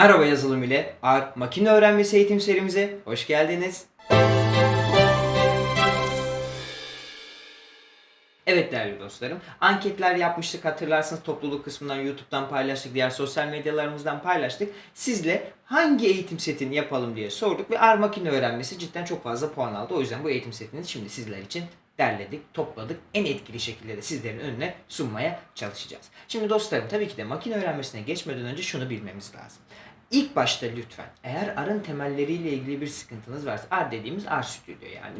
Merhaba yazılım ile R makine öğrenmesi eğitim serimize hoş geldiniz. Evet değerli dostlarım, anketler yapmıştık hatırlarsınız topluluk kısmından YouTube'dan paylaştık, diğer sosyal medyalarımızdan paylaştık. Sizle hangi eğitim setini yapalım diye sorduk ve R makine öğrenmesi cidden çok fazla puan aldı. O yüzden bu eğitim setini şimdi sizler için derledik, topladık. En etkili şekilde de sizlerin önüne sunmaya çalışacağız. Şimdi dostlarım tabii ki de makine öğrenmesine geçmeden önce şunu bilmemiz lazım. İlk başta lütfen eğer R'ın temelleriyle ilgili bir sıkıntınız varsa R dediğimiz R Studio yani.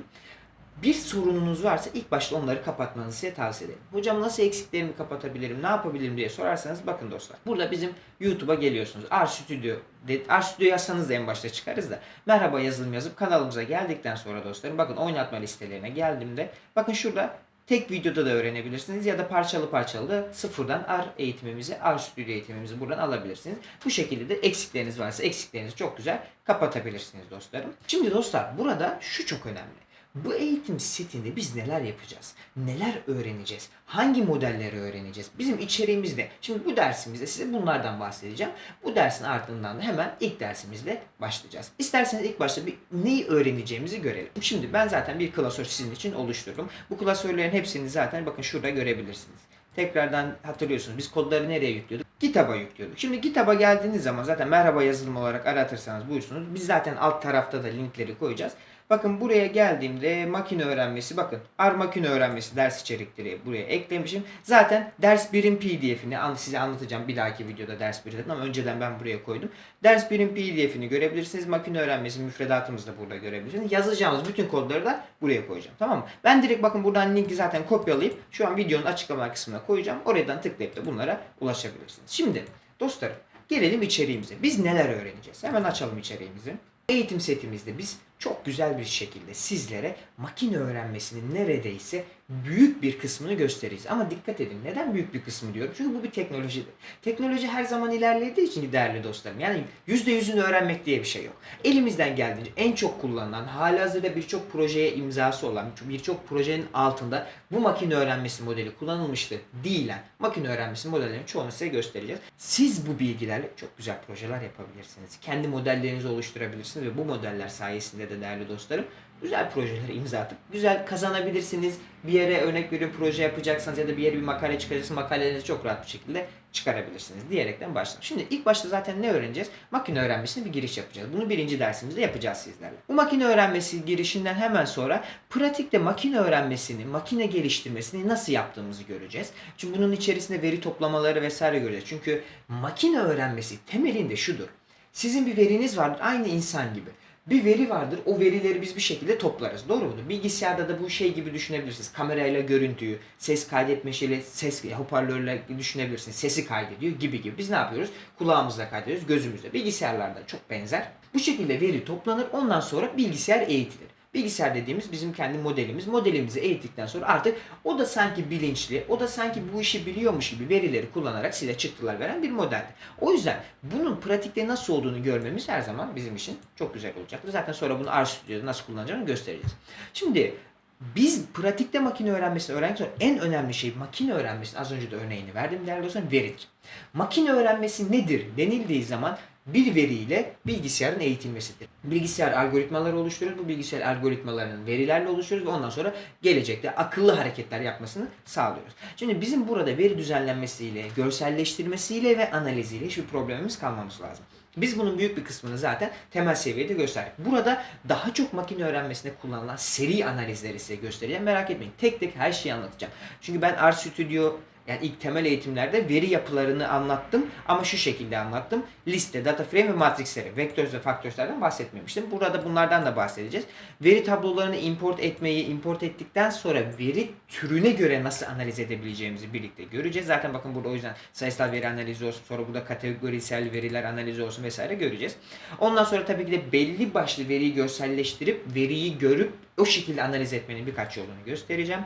Bir sorununuz varsa ilk başta onları kapatmanızı size tavsiye ederim. Hocam nasıl eksiklerimi kapatabilirim, ne yapabilirim diye sorarsanız bakın dostlar. Burada bizim YouTube'a geliyorsunuz. R Studio, R Studio yazsanız da en başta çıkarız da. Merhaba yazılım yazıp kanalımıza geldikten sonra dostlarım bakın oynatma listelerine geldiğimde bakın şurada tek videoda da öğrenebilirsiniz ya da parçalı parçalı da sıfırdan R eğitimimizi, R Studio eğitimimizi buradan alabilirsiniz. Bu şekilde de eksikleriniz varsa eksiklerinizi çok güzel kapatabilirsiniz dostlarım. Şimdi dostlar burada şu çok önemli. Bu eğitim setinde biz neler yapacağız? Neler öğreneceğiz? Hangi modelleri öğreneceğiz? Bizim içeriğimiz ne? Şimdi bu dersimizde size bunlardan bahsedeceğim. Bu dersin ardından da hemen ilk dersimizle başlayacağız. İsterseniz ilk başta bir neyi öğreneceğimizi görelim. Şimdi ben zaten bir klasör sizin için oluşturdum. Bu klasörlerin hepsini zaten bakın şurada görebilirsiniz. Tekrardan hatırlıyorsunuz biz kodları nereye yüklüyorduk? GitHub'a yüklüyorduk. Şimdi GitHub'a geldiğiniz zaman zaten merhaba yazılım olarak aratırsanız buyursunuz. Biz zaten alt tarafta da linkleri koyacağız. Bakın buraya geldiğimde makine öğrenmesi bakın R makine öğrenmesi ders içerikleri buraya eklemişim. Zaten ders birim pdf'ini an- size anlatacağım bir dahaki videoda ders birim ama önceden ben buraya koydum. Ders birim pdf'ini görebilirsiniz. Makine öğrenmesi müfredatımızı da burada görebilirsiniz. Yazacağımız bütün kodları da buraya koyacağım. Tamam mı? Ben direkt bakın buradan linki zaten kopyalayıp şu an videonun açıklama kısmına koyacağım. Oradan tıklayıp da bunlara ulaşabilirsiniz. Şimdi dostlarım gelelim içeriğimize. Biz neler öğreneceğiz? Hemen açalım içeriğimizi. Eğitim setimizde biz çok güzel bir şekilde sizlere makine öğrenmesinin neredeyse büyük bir kısmını göstereceğiz. Ama dikkat edin neden büyük bir kısmı diyorum? Çünkü bu bir teknolojidir. Teknoloji her zaman ilerlediği için değerli dostlarım. Yani %100'ünü öğrenmek diye bir şey yok. Elimizden geldiğince en çok kullanılan, halihazırda birçok projeye imzası olan, birçok projenin altında bu makine öğrenmesi modeli kullanılmıştı değilen makine öğrenmesi modellerinin çoğunu size göstereceğiz. Siz bu bilgilerle çok güzel projeler yapabilirsiniz. Kendi modellerinizi oluşturabilirsiniz ve bu modeller sayesinde de değerli dostlarım güzel projelere imza atıp güzel kazanabilirsiniz. Bir yere örnek veriyorum proje yapacaksanız ya da bir yere bir makale çıkaracaksınız makalelerinizi çok rahat bir şekilde çıkarabilirsiniz diyerekten başlayalım. Şimdi ilk başta zaten ne öğreneceğiz? Makine öğrenmesine bir giriş yapacağız. Bunu birinci dersimizde yapacağız sizlerle. Bu makine öğrenmesi girişinden hemen sonra pratikte makine öğrenmesini, makine geliştirmesini nasıl yaptığımızı göreceğiz. Çünkü bunun içerisinde veri toplamaları vesaire göreceğiz. Çünkü makine öğrenmesi temelinde şudur. Sizin bir veriniz vardır aynı insan gibi. Bir veri vardır. O verileri biz bir şekilde toplarız. Doğru mudur? Bilgisayarda da bu şey gibi düşünebilirsiniz. Kamerayla görüntüyü, ses kaydetme şeyle ses hoparlörle düşünebilirsiniz. Sesi kaydediyor gibi gibi. Biz ne yapıyoruz? Kulağımızla kaydediyoruz, gözümüzle. Bilgisayarlarda çok benzer. Bu şekilde veri toplanır. Ondan sonra bilgisayar eğitilir. Bilgisayar dediğimiz bizim kendi modelimiz. Modelimizi eğittikten sonra artık o da sanki bilinçli, o da sanki bu işi biliyormuş gibi verileri kullanarak size çıktılar veren bir modeldir. O yüzden bunun pratikte nasıl olduğunu görmemiz her zaman bizim için çok güzel olacaktır. Zaten sonra bunu R Studio'da nasıl kullanacağını göstereceğiz. Şimdi biz pratikte makine öğrenmesini öğrendikten sonra en önemli şey makine öğrenmesinin az önce de örneğini verdim değerli dostlarım veridir. Makine öğrenmesi nedir denildiği zaman bir veriyle bilgisayarın eğitilmesidir. Bilgisayar algoritmaları oluşturuyoruz. Bu bilgisayar algoritmalarının verilerle oluşturuyoruz ve ondan sonra gelecekte akıllı hareketler yapmasını sağlıyoruz. Şimdi bizim burada veri düzenlenmesiyle, görselleştirmesiyle ve analiziyle hiçbir problemimiz kalmaması lazım. Biz bunun büyük bir kısmını zaten temel seviyede gösterdik. Burada daha çok makine öğrenmesinde kullanılan seri analizleri size göstereceğim. Merak etmeyin. Tek tek her şeyi anlatacağım. Çünkü ben R Studio yani ilk temel eğitimlerde veri yapılarını anlattım ama şu şekilde anlattım. Liste, data frame ve matrixleri, vectors ve faktörslerden bahsetmemiştim. Burada bunlardan da bahsedeceğiz. Veri tablolarını import etmeyi, import ettikten sonra veri türüne göre nasıl analiz edebileceğimizi birlikte göreceğiz. Zaten bakın burada o yüzden sayısal veri analizi olsun, sonra burada kategorisel veriler analizi olsun vesaire göreceğiz. Ondan sonra tabii ki de belli başlı veriyi görselleştirip, veriyi görüp o şekilde analiz etmenin birkaç yolunu göstereceğim.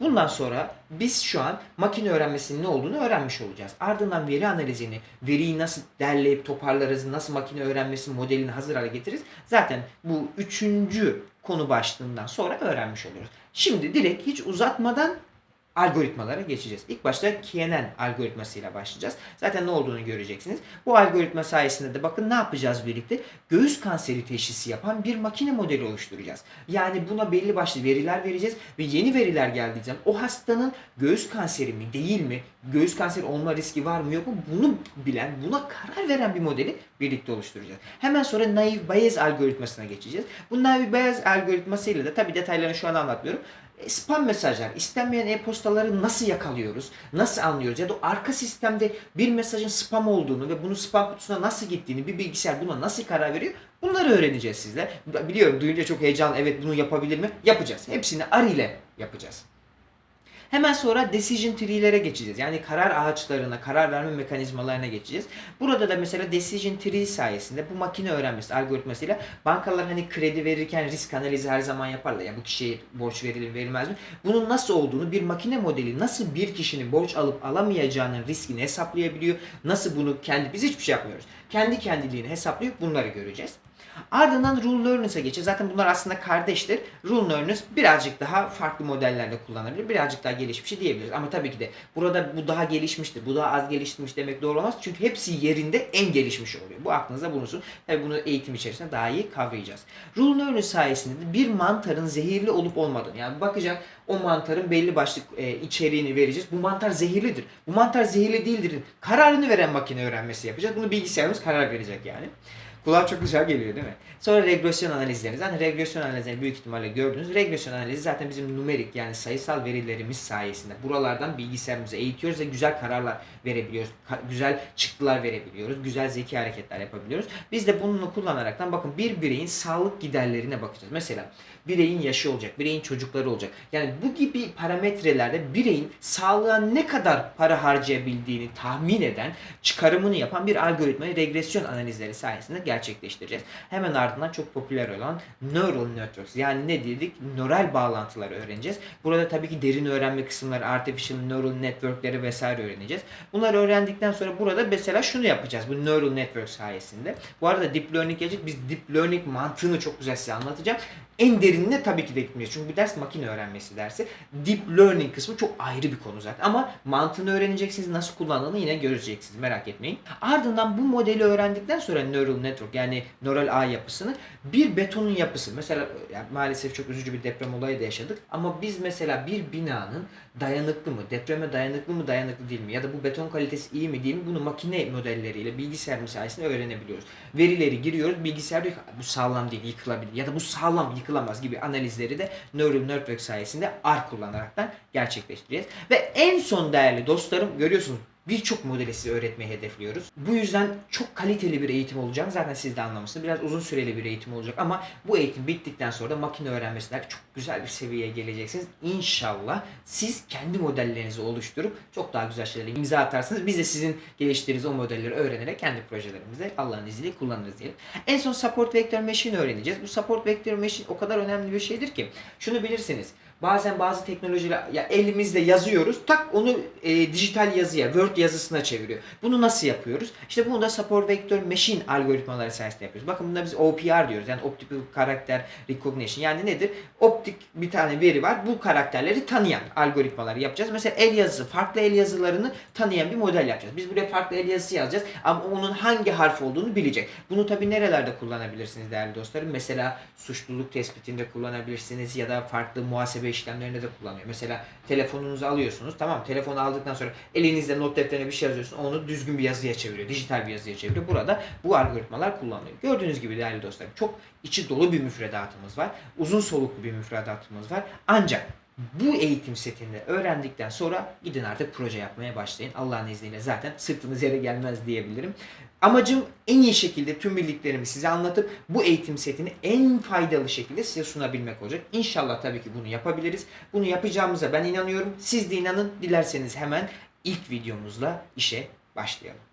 Bundan sonra biz şu an makine öğrenmesinin ne olduğunu öğrenmiş olacağız. Ardından veri analizini, veriyi nasıl derleyip toparlarız, nasıl makine öğrenmesi modelini hazır hale getiririz. Zaten bu üçüncü konu başlığından sonra öğrenmiş oluyoruz. Şimdi direkt hiç uzatmadan algoritmalara geçeceğiz. İlk başta KNN algoritmasıyla başlayacağız. Zaten ne olduğunu göreceksiniz. Bu algoritma sayesinde de bakın ne yapacağız birlikte? Göğüs kanseri teşhisi yapan bir makine modeli oluşturacağız. Yani buna belli başlı veriler vereceğiz ve yeni veriler geldiği zaman o hastanın göğüs kanseri mi değil mi, göğüs kanseri olma riski var mı yok mu bunu bilen, buna karar veren bir modeli birlikte oluşturacağız. Hemen sonra naive Bayes algoritmasına geçeceğiz. Bu naive Bayes algoritmasıyla da tabii detaylarını şu an anlatmıyorum. E, Spam mesajlar, istenmeyen e-postaları nasıl yakalıyoruz, nasıl anlıyoruz ya da arka sistemde bir mesajın spam olduğunu ve bunun spam kutusuna nasıl gittiğini bir bilgisayar buna nasıl karar veriyor bunları öğreneceğiz sizle. Biliyorum duyunca çok heyecanlı evet bunu yapabilir mi? Yapacağız. Hepsini ar ile yapacağız. Hemen sonra decision tree'lere geçeceğiz. Yani karar ağaçlarına, karar verme mekanizmalarına geçeceğiz. Burada da mesela decision tree sayesinde bu makine öğrenmesi algoritmasıyla bankalar hani kredi verirken risk analizi her zaman yaparlar. Ya bu kişiye borç verilir verilmez mi? Bunun nasıl olduğunu bir makine modeli nasıl bir kişinin borç alıp alamayacağının riskini hesaplayabiliyor. Nasıl bunu kendi biz hiçbir şey yapmıyoruz. Kendi kendiliğini hesaplayıp bunları göreceğiz. Ardından Rule Learners'a geçeceğiz. Zaten bunlar aslında kardeştir. Rule Learners birazcık daha farklı modellerde kullanılabilir. Birazcık daha gelişmiş diyebiliriz. Ama tabii ki de burada bu daha gelişmiştir. Bu daha az gelişmiş demek doğru olmaz. Çünkü hepsi yerinde en gelişmiş oluyor. Bu aklınızda bulunsun. Tabii bunu eğitim içerisinde daha iyi kavrayacağız. Rule Learners sayesinde de bir mantarın zehirli olup olmadığını yani bakacak o mantarın belli başlı e, içeriğini vereceğiz. Bu mantar zehirlidir. Bu mantar zehirli değildir. Kararını veren makine öğrenmesi yapacağız. Bunu bilgisayarımız karar verecek yani. Kulağa çok güzel geliyor değil mi? Sonra regresyon analizleri. Zaten regresyon analizleri büyük ihtimalle gördünüz. Regresyon analizi zaten bizim numerik yani sayısal verilerimiz sayesinde buralardan bilgisayarımızı eğitiyoruz ve güzel kararlar verebiliyoruz. Ka- güzel çıktılar verebiliyoruz. Güzel zeki hareketler yapabiliyoruz. Biz de bunu kullanaraktan bakın bir bireyin sağlık giderlerine bakacağız. Mesela bireyin yaşı olacak, bireyin çocukları olacak. Yani bu gibi parametrelerde bireyin sağlığa ne kadar para harcayabildiğini tahmin eden, çıkarımını yapan bir algoritmayı regresyon analizleri sayesinde gerçekleştireceğiz. Hemen ardından çok popüler olan neural networks yani ne dedik? Nöral bağlantıları öğreneceğiz. Burada tabii ki derin öğrenme kısımları, artificial neural networkleri vesaire öğreneceğiz. Bunları öğrendikten sonra burada mesela şunu yapacağız bu neural network sayesinde. Bu arada deep learning gelecek. Biz deep learning mantığını çok güzel size anlatacağım. En derinine tabii ki de gitmeyeceğiz. Çünkü bu ders makine öğrenmesi dersi. Deep learning kısmı çok ayrı bir konu zaten. Ama mantığını öğreneceksiniz. Nasıl kullandığını yine göreceksiniz. Merak etmeyin. Ardından bu modeli öğrendikten sonra neural network yani nöral ağ yapısını bir betonun yapısı. Mesela yani maalesef çok üzücü bir deprem olayı da yaşadık. Ama biz mesela bir binanın dayanıklı mı, depreme dayanıklı mı, dayanıklı değil mi? Ya da bu beton kalitesi iyi mi değil mi? Bunu makine modelleriyle bilgisayar sayesinde öğrenebiliyoruz. Verileri giriyoruz. Bilgisayar diyor ki bu sağlam değil, yıkılabilir. Ya da bu sağlam, yıkılamaz gibi analizleri de Neural Network sayesinde R kullanaraktan gerçekleştireceğiz. Ve en son değerli dostlarım görüyorsunuz birçok modeli size öğretmeyi hedefliyoruz. Bu yüzden çok kaliteli bir eğitim olacağını zaten siz de anlamışsınız. Biraz uzun süreli bir eğitim olacak ama bu eğitim bittikten sonra da makine öğrenmesinden çok güzel bir seviyeye geleceksiniz. İnşallah siz kendi modellerinizi oluşturup çok daha güzel şeylere imza atarsınız. Biz de sizin geliştirdiğiniz o modelleri öğrenerek kendi projelerimizde Allah'ın izniyle kullanırız diyelim. En son support vector machine öğreneceğiz. Bu support vector machine o kadar önemli bir şeydir ki şunu bilirsiniz. Bazen bazı teknolojiler ya elimizle yazıyoruz tak onu e, dijital yazıya Word yazısına çeviriyor. Bunu nasıl yapıyoruz? İşte bunu da Support Vector Machine algoritmaları sayesinde yapıyoruz. Bakın buna biz OPR diyoruz. Yani Optical Character Recognition. Yani nedir? Optik bir tane veri var. Bu karakterleri tanıyan algoritmaları yapacağız. Mesela el yazısı, farklı el yazılarını tanıyan bir model yapacağız. Biz buraya farklı el yazısı yazacağız ama onun hangi harf olduğunu bilecek. Bunu tabi nerelerde kullanabilirsiniz değerli dostlarım? Mesela suçluluk tespitinde kullanabilirsiniz ya da farklı muhasebe işlemlerinde de kullanıyor. Mesela telefonunuzu alıyorsunuz. Tamam telefonu aldıktan sonra elinizde not defterine bir şey yazıyorsun. Onu düzgün bir yazıya çeviriyor. Dijital bir yazıya çeviriyor. Burada bu algoritmalar kullanılıyor. Gördüğünüz gibi değerli dostlarım çok içi dolu bir müfredatımız var. Uzun soluklu bir müfredatımız var. Ancak bu eğitim setini öğrendikten sonra gidin artık proje yapmaya başlayın. Allah'ın izniyle zaten sırtınız yere gelmez diyebilirim. Amacım en iyi şekilde tüm bildiklerimi size anlatıp bu eğitim setini en faydalı şekilde size sunabilmek olacak. İnşallah tabii ki bunu yapabiliriz. Bunu yapacağımıza ben inanıyorum. Siz de inanın. Dilerseniz hemen ilk videomuzla işe başlayalım.